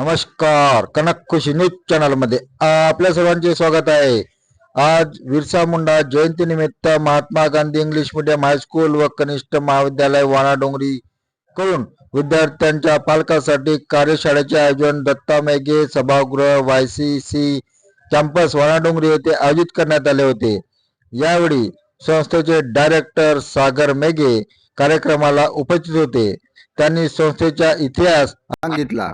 नमस्कार. कनक खुशी न्यूज चॅनलमध्ये आपल्या सर्वांचे स्वागत आहे. आज बिरसा मुंडा जयंती निमित्त Mahatma Gandhi English medium high school व कनिष्ठ महाविद्यालय वाणाडोंगरी कडून विद्यार्थ्यांच्या पालकांसाठी कार्यशाळेचे आयोजन दत्ता मेघे सभागृह Y C C campus Wanadongri येथे आयोजित करण्यात आले होते. यावेळी संस्थेचे डायरेक्टर सागर मेघे कार्यक्रमाला उपस्थित होते. त्यांनी संस्थेचा इतिहास सांगितला.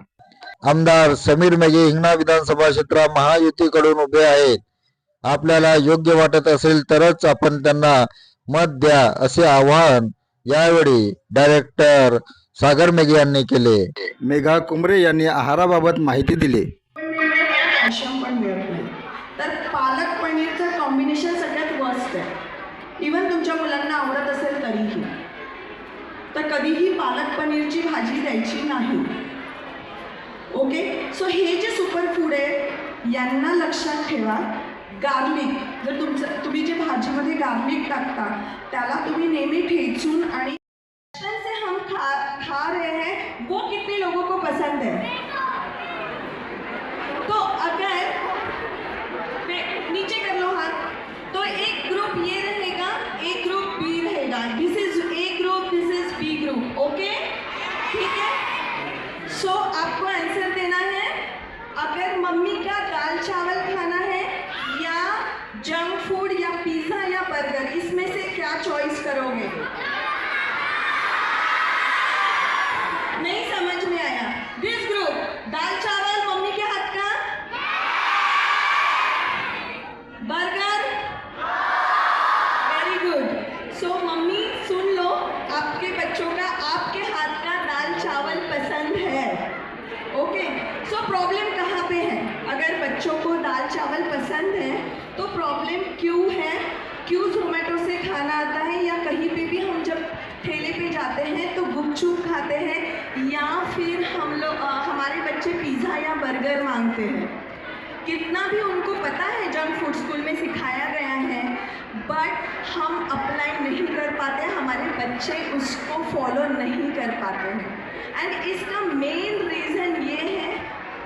आमदार समीर मेघे हिंगणा विधानसभा क्षेत्र महायुतीकडून उभे आहेत. आपल्याला योग्य वाटत असेल तरच आपण त्यांना मत द्या असे आवाहन यावेळी डायरेक्टर सागर मेघे यांनी केले. मेघा कुंबरे यांनी आहाराबाबत माहिती दिली कॅल्शियम पण मिळत नाही तर पालक पनीरचं कॉम्बिनेशन सगळ्यात वर्स्ट आहे इवन तुमच्या मुलांना आवडत असेल तरीही तर कधीही पालक पनीरची भाजी द्यायची नाही ओके सो हे जे सुपर फूड आहे यांना लक्षात ठेवा. गार्लिक जर तुमचं तुम्ही जे भाजीमध्ये गार्लिक टाकता त्याला तुम्ही नेहमी ठेचून आणि से हम खा खा रहे हैं. वो कितने लोगों को पसंद है? Burger? Very good so mummy, सुन लो, आपके बच्चों का, आपके हाथ का दाल चावल पसंद है। ओके सो प्रॉब्लम कहाँ पे है? अगर बच्चों को दाल चावल पसंद है तो प्रॉब्लम क्यों है? क्यों जोमेटो से खाना आता है? या कहीं पे भी हम जब ठेले पे जाते हैं तो गुपचुप खाते हैं, या फिर हम लोग हमारे बच्चे पिज़्ज़ा या बर्गर मांगते हैं? कितना भी उनको पता है जंक फ़ूड स्कूल में सिखाया गया है बट हम अप्लाई नहीं कर पाते, हमारे बच्चे उसको फॉलो नहीं कर पाते हैं। एंड इसका मेन रीज़न ये है,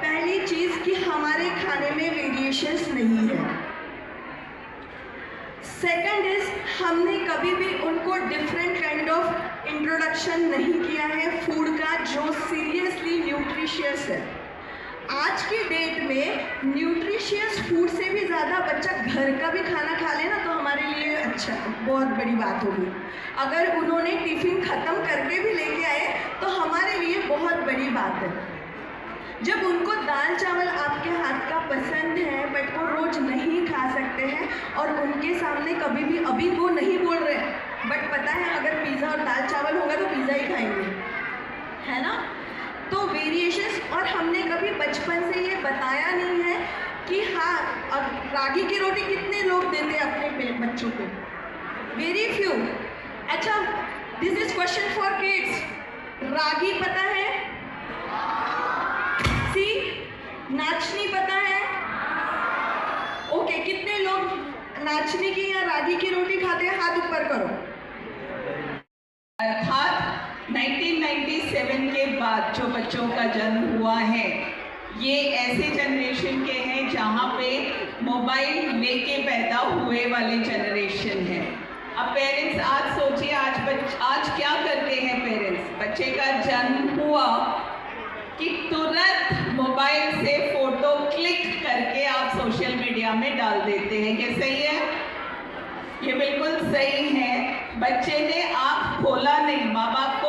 पहली चीज़ कि हमारे खाने में वेरिएशंस नहीं है। सेकंड इज़ हमने कभी भी उनको डिफरेंट काइंड ऑफ़ इंट्रोडक्शन नहीं किया है फ़ूड का जो सीरियसली न्यूट्रिशियस है। आज की डेट में न्यूट्रिशियस फ़ूड से भी ज़्यादा बच्चा घर का भी खाना खा ले ना तो हमारे लिए अच्छा बहुत बड़ी बात होगी। अगर उन्होंने टिफ़िन ख़त्म करके भी लेके आए तो हमारे लिए बहुत बड़ी बात है। जब उनको दाल चावल आपके हाथ का पसंद है बट वो रोज़ नहीं खा सकते हैं, और उनके सामने कभी भी, अभी वो नहीं बोल रहे बट पता है, अगर पिज़्ज़ा और दाल चावल होगा तो पिज़्ज़ा ही खाएँगे। है ना? और हमने कभी बचपन से ये बताया नहीं है कि हाँ अब रागी की रोटी कितने लोग देते हैं अपने बच्चों को? वेरी फ्यू अच्छा this is question for kids रागी पता है? सी नाचनी पता है? ओके okay, कितने लोग नाचनी की या रागी की रोटी खाते हैं? हाथ ऊपर करो। 1997 के बाद जो बच्चों का जन्म हुआ है, ये ऐसे जनरेशन के हैं जहाँ पे मोबाइल लेके पैदा हुए वाले जनरेशन है। अब पेरेंट्स आज सोचिए, आज बच, आज क्या करते हैं पेरेंट्स बच्चे का जन्म हुआ कि तुरंत मोबाइल से फ़ोटो क्लिक करके आप सोशल मीडिया में डाल देते हैं। ये सही है? ये बिल्कुल सही है। बच्चे ने आँख खोला नहीं माँ बाप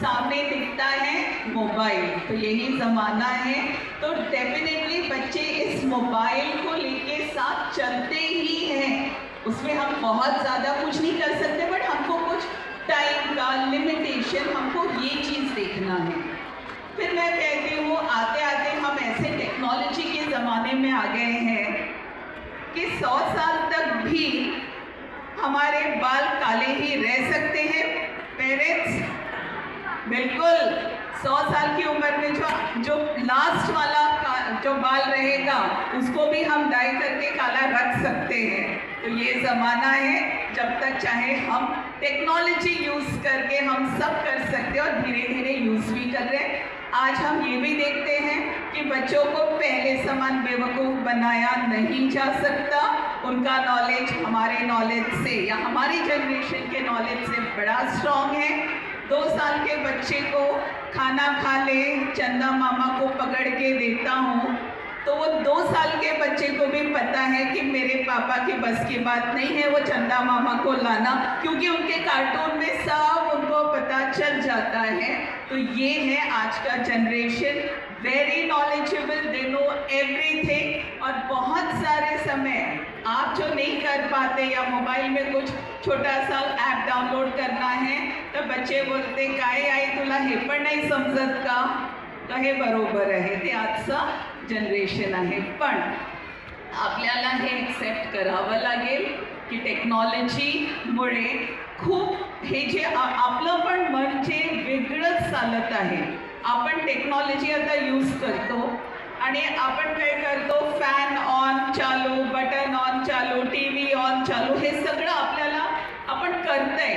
सामने दिखता है मोबाइल। तो यही ज़माना है। तो डेफिनेटली बच्चे इस मोबाइल को लेके साथ चलते ही हैं। उसमें हम बहुत ज़्यादा कुछ नहीं कर सकते बट हमको कुछ टाइम का लिमिटेशन हमको ये चीज़ देखना है। फिर मैं कहती हूँ आते आते हम ऐसे टेक्नोलॉजी के ज़माने में आ गए हैं कि सौ साल तक भी हमारे बाल काले ही रह सकते हैं। पेरेंट्स बिल्कुल, सौ साल की उम्र में जो जो लास्ट वाला जो बाल रहेगा, उसको भी हम डाई करके काला रख सकते हैं। तो ये ज़माना है, जब तक चाहे हम टेक्नोलॉजी यूज़ करके हम सब कर सकते हैं और धीरे धीरे यूज़ भी कर रहे हैं। आज हम ये भी देखते हैं कि बच्चों को पहले समान बेवकूफ़ बनाया नहीं जा सकता। उनका नॉलेज हमारे नॉलेज से या हमारी जनरेशन के नॉलेज से बड़ा स्ट्रॉन्ग है। दो साल के बच्चे को खाना खा ले, चंदा मामा को पकड़ के देता हूँ। तो वो दो साल के बच्चे को भी पता है कि मेरे पापा की बस की बात नहीं है, वो चंदा मामा को लाना, क्योंकि उनके कार्टून में सब चल जाता है। तो ये है आज का generation very knowledgeable they know everything और बहुत सारे समय आप जो नहीं कर पाते या मोबाइल में कुछ छोटा सा ऐप डाउनलोड करना है तो बच्चे बोलते काय आई तुला हे पण नाही समजत का? तर हे बरोबर आहे ते आजचं जनरेशन आहे. पण आपल्याला हे एक्सेप्ट करावं लागेल की टेक्नॉलॉजीमुळे खूप हे जे आपलं पण मन जे वेगळंच चालत आहे. आपण टेक्नॉलॉजी आता यूज करतो आणि आपण काय करतो? फॅन ऑन चालू बटन ऑन चालू टी व्ही ऑन चालू हे सगळं आपल्याला आपण करतंय.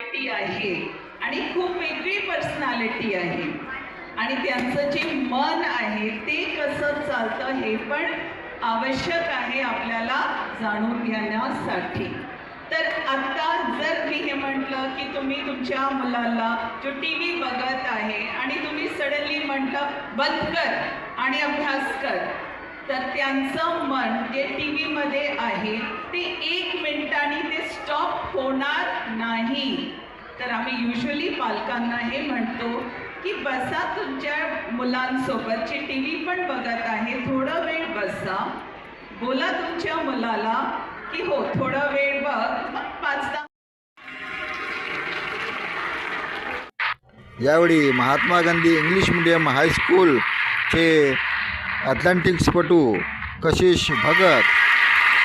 पर्सनॅलिटी आहे. आणि खूप वेगळी पर्सनॅलिटी आहे. आणि त्यांचं जे मन आहे ते कसं चालतं हे पण आवश्यक आहे आपल्याला जाणून घेण्यासाठी. तर आत्ता जर मी हे म्हटलं की तुम्ही तुमच्या मुलाला जो टी व्ही बघत आहे आणि तुम्ही सडनली म्हटलं बंद कर आणि अभ्यास कर तर त्यांचं मन जे टी व्हीमध्ये आहे ते एक मिनिटाने ते स्टॉप होणार नाही. तर आम्ही युजली पालकांना हे म्हणतो की बसा तुमच्या मुलांसोबत जे टी व्ही पण बघत आहे थोडा वेळ बसा. बोला तुमच्या मुलाला की हो थोडा वेळ बघ. पाच यावेळी महात्मा गांधी इंग्लिश मिडियम हायस्कूलचे ॲथलेटिक्सपटू कशिश भगत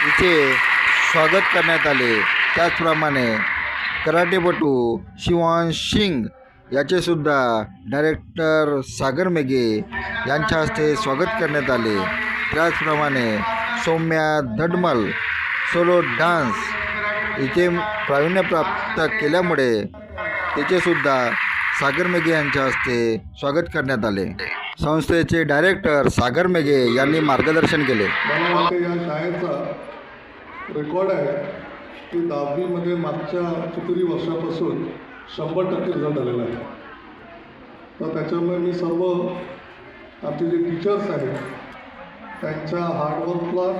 इथे स्वागत करण्यात आले. त्याचप्रमाणे कराटेपटू शिवांश सिंग याचेसुद्धा डायरेक्टर सागर मेघे यांच्या हस्ते स्वागत करण्यात आले. त्याचप्रमाणे सौम्या धडमल सोलो डान्स इथे प्रावीण्य प्राप्त केल्यामुळे तिचेसुद्धा सागर मेघे यांच्या हस्ते स्वागत करण्यात आले. संस्थेचे डायरेक्टर सागर मेघे यांनी मार्गदर्शन केले. या शाळेचा रेकॉर्ड आहे की दहावीमध्ये मागच्या कितीतरी वर्षापासून शंभर टक्के रिझल्ट आलेला आहे. तर त्याच्यामुळे मी सर्व आमचे जे टीचर्स आहेत त्यांच्या हार्डवर्कला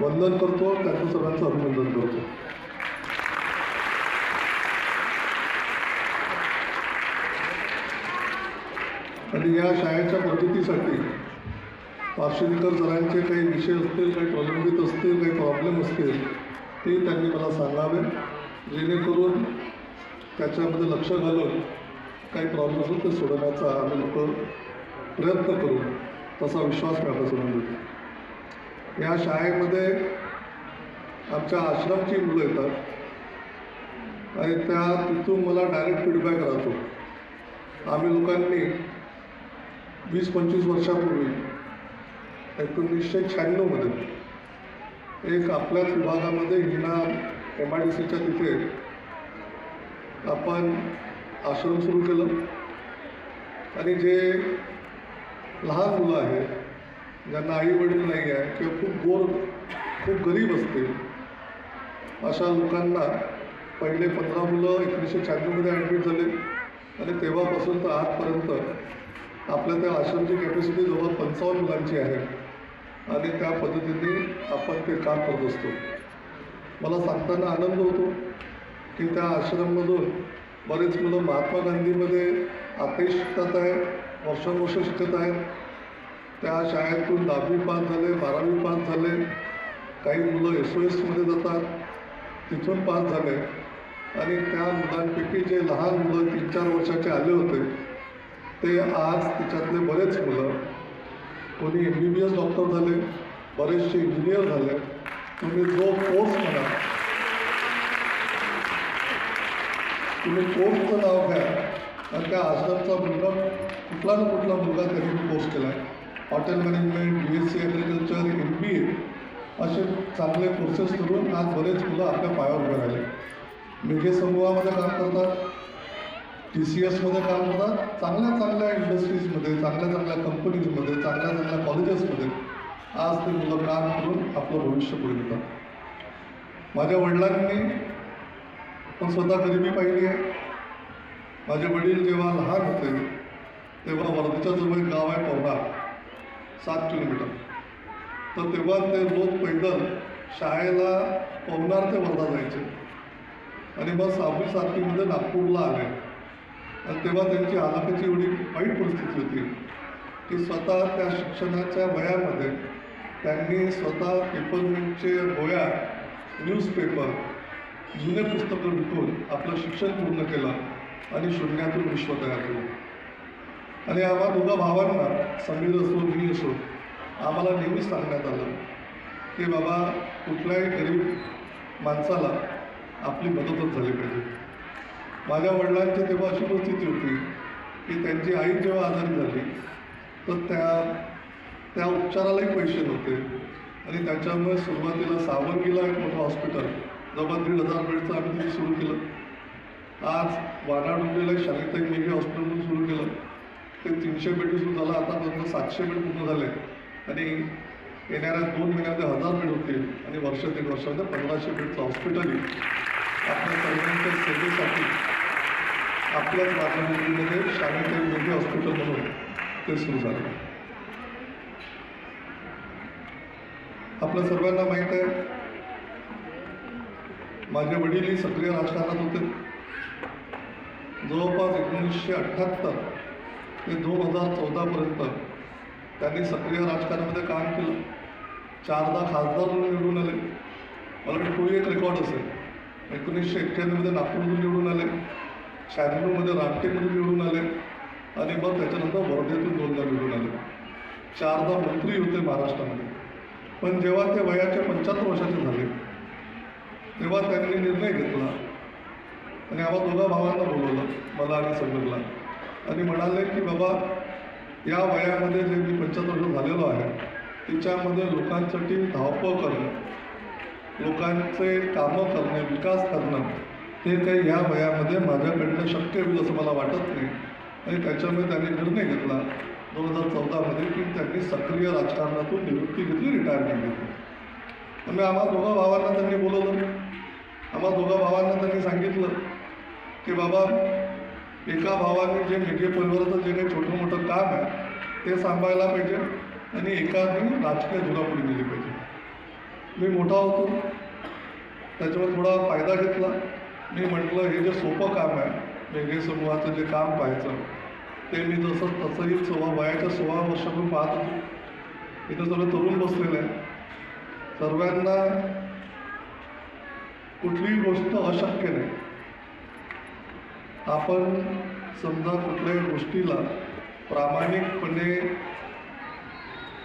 वंदन करतो त्यांचं सर्वांचं अभिनंदन करतो. आणि या शाळेच्या प्रगतीसाठी पार्श्वनिकर सरांचे काही विषय असतील काही प्रलंबित असतील काही प्रॉब्लेम असतील ते त्यांनी मला सांगावे जेणेकरून त्याच्यामध्ये लक्ष घालून काही प्रॉब्लेम असेल ते सोडवण्याचा आम्ही लोक प्रयत्न करू. तसा विश्वास मी आता सोडून देतो या शाळेमध्ये आमच्या आश्रमची मुलं येतात. आणि त्या तिथून मला डायरेक्ट फीडबॅक राहतो. आम्ही लोकांनी वीस पंचवीस वर्षापूर्वी एकोणीसशे शहाण्णवमध्ये एक आपल्याच विभागामध्ये हिना एम आय डी सीच्या तिथे आपण आश्रम सुरू केलं. आणि जे लहान मुलं आहेत ज्यांना आई वडील नाही आहे किंवा खूप गोर खूप गरीब असतील अशा लोकांना पहिले पंधरा मुलं एकोणीसशे शहाण्णवमध्ये ॲडमिट झाले. आणि तेव्हापासून तर आजपर्यंत आपल्या त्या आश्रमची कॅपॅसिटी जवळ पंचावन्न मुलांची आहे. आणि त्या पद्धतीने आपण ते काम करत असतो. मला सांगताना आनंद होतो की त्या आश्रममधून बरेच मुलं महात्मा गांधीमध्ये आताही शिकतात आहेत वर्षानुवर्ष शिकत आहेत. त्या शाळेतून दहावी पास झाले बारावी पास झाले. काही मुलं एस ओ एसमध्ये जातात. तिथून पास झाले. आणि त्या मुलांपैकी जे लहान मुलं तीन चार वर्षाचे आले होते ते आज तिच्यातले बरेच मुलं. कोणी M B B S doctor झाले बरेचसे इंजिनियर झाले. तुम्ही जो कोर्स म्हणा तुम्ही कोर्सचं नाव घ्या. आणि त्या आश्रमचा मुलगा कुठला ना कुठला मुलगा त्यांनी कोर्स केला आहे hotel management B S C agriculture M B A असे चांगले कोर्सेस करून आज बरेच मुलं आपल्या पायावर उभे राहिले. मेघे समूहामध्ये काम करतात टी सी एसमध्ये काम करतात चांगल्या चांगल्या इंडस्ट्रीजमध्ये चांगल्या चांगल्या कंपनीजमध्ये चांगल्या चांगल्या कॉलेजेसमध्ये आज ते मुलं काम करून आपलं भविष्य पुढे नेतात. माझ्या वडिलांनी पण स्वतः गरिबी पाहिली आहे. माझे वडील जेव्हा लहान होते तेव्हा वर्धेच्या जवळ गाव आहे पवनार. सात किलोमीटर. तर तेव्हा ते लोक पैदल शाळेला पवनार ते वर्धा जायचे. आणि मग सहावी सातवीमध्ये नागपूरला आले. आणि तेव्हा त्यांची हालाखीची एवढी वाईट परिस्थिती होती की स्वतः त्या शिक्षणाच्या वयामध्ये त्यांनी स्वतः पेपरमेंटचे गोया न्यूजपेपर जुने पुस्तकं विकून आपलं शिक्षण पूर्ण केलं आणि शून्यातून विश्व तयार केलं आणि आम्हा दोघा भावांना समीर असो मी असो आम्हाला नेहमीच सांगण्यात आलं की बाबा कुठल्याही गरीब माणसाला आपली मदतच झाली पाहिजे. माझ्या वडिलांची तेव्हा अशी परिस्थिती होती की त्यांची आई जेव्हा आजारी झाली तर त्या त्या उपचारालाही पैसे नव्हते. आणि त्याच्यामुळे सुरुवातीला सावंगीला एक मोठं हॉस्पिटल जवळ दीड हजार बेडचं आम्ही तिथे सुरू केलं. आज वाडा डोंगरीला शालिताई मेघे हॉस्पिटल सुरू केलं. ते तीनशे बेड सुरू झालं. आतापर्यंत सातशे बेड पूर्ण झाले. आणि येणाऱ्या दोन महिन्यामध्ये हजार बेड होतील. आणि वर्ष दीड वर्षामध्ये पंधराशे बेडचं येईल आपल्या सर्वांच्या सेवेसाठी आपल्याच वातावरणामध्ये शालिताई मेघे हॉस्पिटल म्हणून ते सुरू झालं. आपल्या सर्वांना माहीत आहे माझे वडीलही सक्रिय राजकारणात होते. जवळपास एकोणीसशे अठ्ठ्याहत्तर ते दोन हजार चौदापर्यंत त्यांनी सक्रिय राजकारणामध्ये काम केलं. चारदा खासदार म्हणून निवडून आले. मला तो एक रेकॉर्ड असेल. एकोणीसशे एक्क्याण्णवमध्ये नागपूरमधून निवडून आले. शहाण्णवमध्ये रामटेकमधून निवडून आले. आणि मग त्याच्यानंतर वर्धेतून दोनदा निवडून आले. चारदा मंत्री होते महाराष्ट्रामध्ये. पण जेव्हा ते वयाच्या पंच्याहत्तर वर्षाचे झाले तेव्हा त्यांनी निर्णय घेतला. आणि आम्हा दोघा भावांना बोलवलं मला आणि समीरला आणि म्हणाले की बाबा या वयामध्ये जे मी पंच्याहत्तर झालेलो आहे तिच्यामध्ये लोकांसाठी धावपळ करणं लोकांचे कामं करणे विकास करणं हे काही या वयामध्ये माझ्याकडनं शक्य होईल असं मला वाटत नाही. आणि त्याच्यामुळे त्यांनी निर्णय घेतला. दोन हजार चौदामध्ये की त्यांनी सक्रिय राजकारणातून निवृत्ती घेतली रिटायरमेंट घेतली त्यामुळे आम्हा दोघा भावांना त्यांनी बोलवलं. आम्हा दोघा भावांना त्यांनी सांगितलं की बाबा एका भावाने जे मेघे परिवाराचं जे काही छोटं मोठं काम आहे ते सांभाळायला पाहिजे आणि एकाने राजकीय धुरापुढे दिली पाहिजे. मी मोठा होतो. त्याच्यावर थोडा फायदा घेतला. मी म्हटलं हे जे सोपं काम आहे मेघे समूहाचं जे काम पाहायचं ते मी जसं तसंही सोळा वयाच्या सोळा वर्षातून पाहत होतो. इथं सगळं तरुण बसलेलं आहे सर्वांना कुठलीही गोष्ट अशक्य नाही. आपण समजा कुठल्याही गोष्टीला प्रामाणिकपणे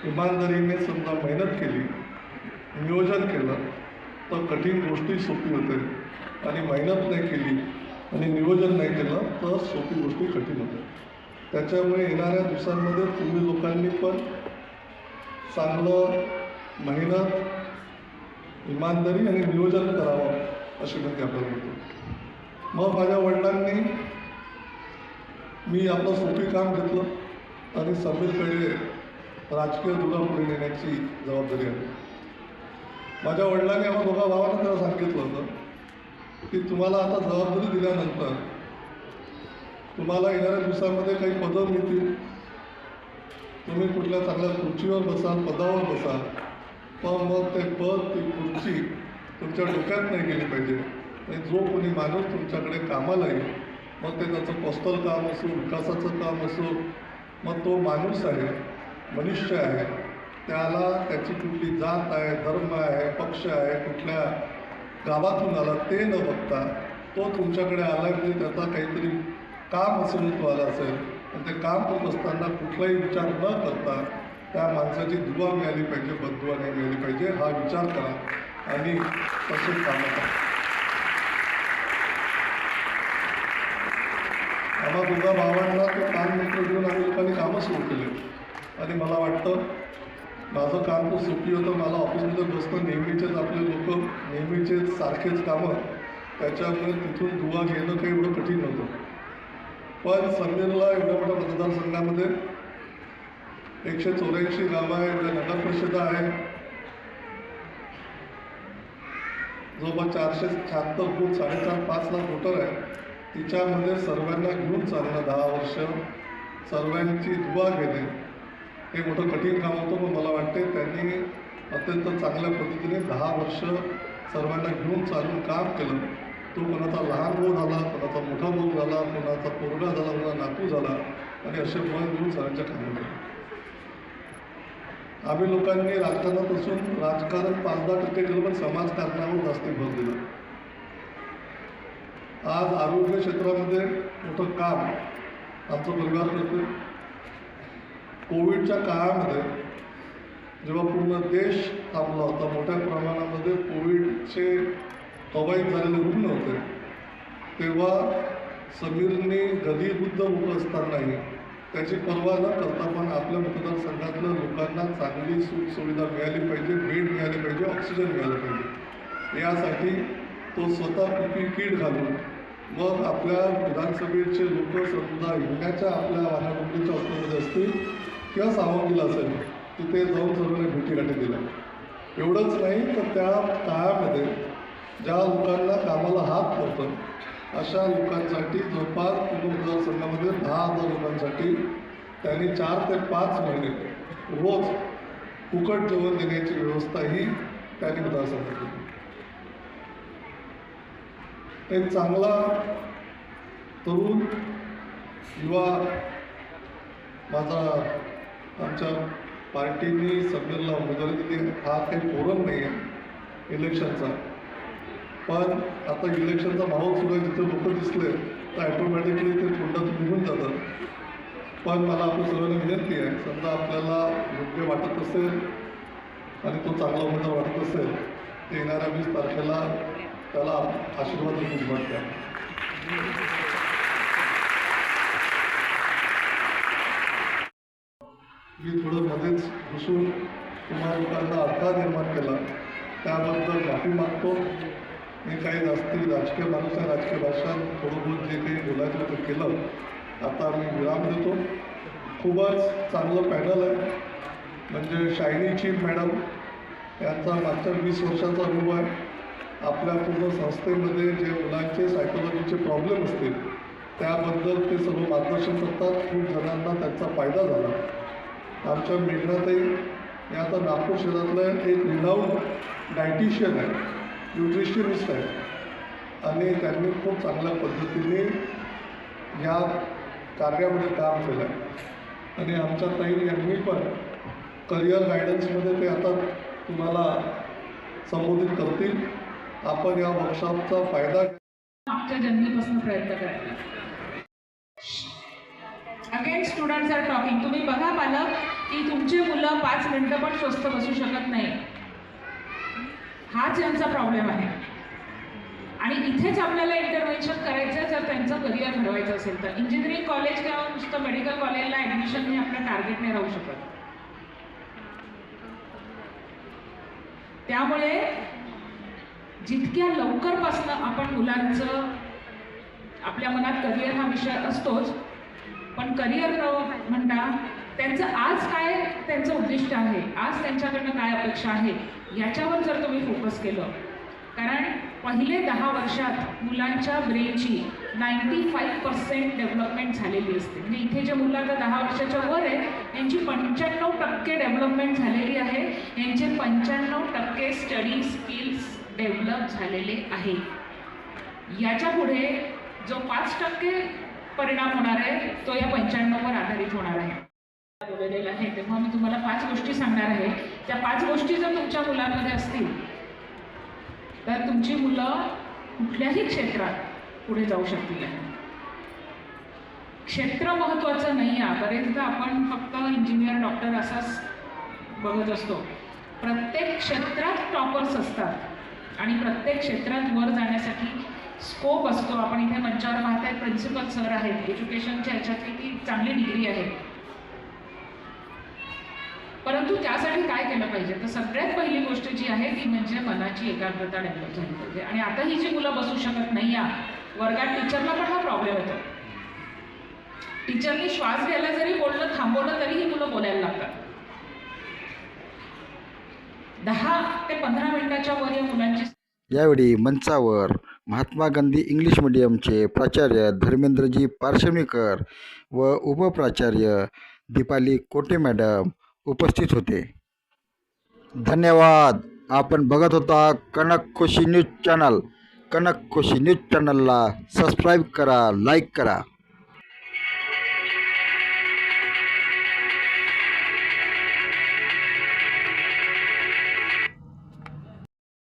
इमानदारीने समजा मेहनत केली नियोजन केलं तर कठीण गोष्टी सोपी होते आणि मेहनत नाही केली आणि नियोजन नाही केलं तर सोपी गोष्टी कठीण होते त्याच्यामुळे येणाऱ्या दिवसांमध्ये तुम्ही लोकांनी पण चांगलं मेहनत इमानदारी आणि नियोजन करावं अशी विनंती आपल्याला करतो मग माझ्या वडिलांनी मी आपलं सोपी काम घेतलं आणि समीरकडे राजकीय दुरापुढे नेण्याची जबाबदारी आली माझ्या वडिलांनी आम्हा दोघा भावांना त्याला सांगितलं होतं की तुम्हाला आता जबाबदारी दिल्यानंतर तुम्हाला येणाऱ्या दिवसामध्ये काही पदं मिळतील. तुम्ही कुठल्या चांगल्या खुर्चीवर बसाल पदावर बसाल पण मग ते पद ती खुर्ची तुमच्या डोक्यात नाही गेली पाहिजे. आणि जो कोणी माणूस तुमच्याकडे कामाला येईल मग ते त्याचं कोस्टल काम असो विकासाचं काम असो मग तो माणूस आहे मनुष्य आहे त्याला त्याची कुठली जात आहे धर्म आहे पक्ष आहे कुठल्या गावातून आला ते न बघता तो तुमच्याकडे आला म्हणजे त्याचा काहीतरी काम असेल तो आला असेल आणि ते काम करत असताना कुठलाही विचार न करता त्या माणसाची दुवा मिळाली पाहिजे बदुवा नाही मिळाली पाहिजे हा विचार करा आणि तसे कामं करा. आम्हा दोघा भावांना तो काम मित्र घेऊन आम्ही लोकांनी कामं सुरू केली. आणि मला वाटतं माझं काम खूप सोपी होतं. मला ऑफिसमध्ये बसतं नेहमीचेच आपले लोक नेहमीचेच सारखेच कामं. त्याच्यामुळे तिथून दुवा घेणं काही एवढं कठीण नव्हतं. पण समीरला एवढ्या मोठ्या मतदारसंघामध्ये एकशे चौऱ्याऐंशी गावं आहे एवढ्या नगर परिषदा आहे. जवळपास चारशे शहात्तर बूथ साडेचार पाच लाख वोटर आहे तिच्यामध्ये सर्वांना घेऊन चालणं दहा वर्ष. सर्वांची दुवा घेणे. हे मोठं कठीण काम होतं पण मला वाटते त्यांनी अत्यंत चांगल्या पद्धतीने दहा वर्ष सर्वांना घेऊन चालून काम केलं. तो कोणाचा लहान भाऊ झाला कोणाचा मोठा भाऊ झाला कोणाचा पोरगा झाला कोणाचा नातू झाला आणि असे मन घेऊन सरांच्या कामं केलं आम्ही लोकांनी राजकारणापासून राजकारण पाच दहा टक्के केलं पण समाजकारणावर जास्ती भर दिला. आज आरोग्य क्षेत्रामध्ये मोठं काम आमचं परिवार करतो कोविडच्या काळामध्ये जेव्हा पूर्ण देश थांबला होता मोठ्या प्रमाणामध्ये कोविडचे कवायत झालेले रुग्ण होते तेव्हा समीरने गदीबुद्ध होत असतानाही त्याची पर्वा न करता पण आपल्या मतदारसंघातल्या लोकांना चांगली सुखसुविधा मिळाली पाहिजे बेड मिळाले पाहिजे ऑक्सिजन मिळालं पाहिजे. यासाठी तो स्वतः पी किट घालून मग आपल्या विधानसभेचे लोक समजा येण्याच्या आपल्या वाहनाडोंगरीच्या हॉस्पिटलमध्ये असतील किंवा सावंगीला असेल तिथे जाऊन सर्वांना भेटीगाठी दिल्या. एवढंच नाही तर त्या काळामध्ये ज्या लोकांना कामाला हात पडतं अशा लोकांसाठी जवळपास पूर्ण मतदारसंघामध्ये दहा हजार लोकांसाठी त्यांनी चार ते पाच महिने रोज फुकट जेवण देण्याची व्यवस्था ही त्यांनी मतदारसंघात केली. एक चांगला तरुण युवा माझा आमच्या पार्टीने समीरला उमेदवारी दिली. हा काही फोरम नाही आहे इलेक्शनचा. पण आता इलेक्शनचा माहोल सुरू आहे जिथे लोक दिसले तर ॲटोमॅटिकली ते तोंडातून निघून जातात. पण मला आपल्या सर्वांना विनंती आहे समजा आपल्याला योग्य वाटत असेल आणि तो चांगला उमेदवार वाटत असेल ते येणाऱ्या वीस तारखेला त्याला आशीर्वाद देऊन मत मी थोडं मध्येच घुसून तुम्हाला लोकांना अडथळा निर्माण केला. त्याबद्दल माफी मागतो. मी काही जास्ती राजकीय माणूस आहे राजकीय भाषात थोडं बहुत जे काही बोलायचं होतं केलं. आता मी विराम देतो. खूपच चांगलं पॅनल आहे. म्हणजे शायनी चीफ मॅडम यांचा मागच्या वीस वर्षाचा अनुभव आहे. आपल्या पूर्ण संस्थेमध्ये जे मुलांचे सायकोलॉजीचे प्रॉब्लेम असतील त्याबद्दल ते सर्व मार्गदर्शन करतात. खूप जणांना त्यांचा फायदा झाला. आमच्या मेघनातही या आता नागपूर शहरातलं एक रिनाऊन डायटिशियन आहे न्यूट्रिशनिस्ट आहे. आणि त्यांनी खूप चांगल्या पद्धतीने या कार्यामध्ये काम केलं आहे. आणि आमच्या ताई यांनी पण करिअर गायडन्समध्ये ते आता तुम्हाला संबोधित करतील. आपण या वर्कशॉपचा फायदा मागच्या जन्मीपासून प्रयत्न करायला अगेन स्टुडंट्स आर टॉकिंग तुम्ही बघा पालक की तुमची मुलं पाच मिनटं पण स्वस्त बसू शकत नाही. हाच यांचा प्रॉब्लेम आहे. आणि इथेच आपल्याला इंटरव्हेन्शन करायचं आहे जर त्यांचं करिअर घडवायचं असेल तर. इंजिनिअरिंग कॉलेज किंवा नुसतं मेडिकल कॉलेजला ॲडमिशन हे आपल्या टार्गेट नाही राहू शकत. त्यामुळे जितक्या लवकरपासनं आपण मुलांचं आपल्या मनात करिअर हा विषय असतोच पण करिअर म्हणता त्यांचं आज काय त्यांचं उद्दिष्ट आहे आज त्यांच्याकडनं काय अपेक्षा आहे याच्यावर जर तुम्ही फोकस केलं कारण पहिले दहा वर्षात मुलांच्या ब्रेनची नाईंटी फाईव्ह पर्सेंट डेव्हलपमेंट झालेली असते. म्हणजे इथे जे मुलं आता दहा वर्षाच्या वर आहेत यांची पंच्याण्णव टक्के डेव्हलपमेंट झालेली आहे यांचे पंच्याण्णव टक्के स्टडी स्किल्स डेव्हलप झालेले आहे. याच्यापुढे जो पाच टक्के परिणाम होणार आहे तो या पंच्याण्णववर आधारित होणार आहे. बोललेला आहे तेव्हा मी तुम्हाला पाच गोष्टी सांगणार आहे. त्या पाच गोष्टी जर तुमच्या मुलांमध्ये असतील तर तुमची मुलं कुठल्याही क्षेत्रात पुढे जाऊ शकतील क्षेत्र महत्त्वाचं नाही आहे बरेचदा आपण फक्त इंजिनियर डॉक्टर असाच बघत असतो. प्रत्येक क्षेत्रात टॉपर्स असतात. आणि प्रत्येक क्षेत्रात वर जाण्यासाठी स्कोप असतो. आपण इथे मंचावर पाहत आहे प्रिन्सिपल सर आहेत एज्युकेशनच्या ह्याच्यातली ती चांगली डिग्री आहे. परंतु त्यासाठी काय केलं पाहिजे? तर सगळ्यात पहिली गोष्ट जी आहे ती म्हणजे मनाची एकाग्रता डेव्हलप झाली पाहिजे. आणि आता ही जी मुलं बसू शकत नाही या वर्गात टीचरला पण हा प्रॉब्लेम येतो. टीचरने श्वास घ्यायला जरी बोललं थांबवलं तरी ही मुलं बोलायला लागतात. दहा ते पंधरा मिनिटाच्या वर या मुलांची यावेळी मंचावर महात्मा गांधी इंग्लिश मिडियमचे प्राचार्य धर्मेंद्रजी पारशमीकर व उपप्राचार्य दीपाली कोटे मॅडम उपस्थित होते. धन्यवाद. आपण बघत होता Kanak Khushi news channel. Kanak Khushi news चॅनलला सबस्क्राईब करा लाईक करा.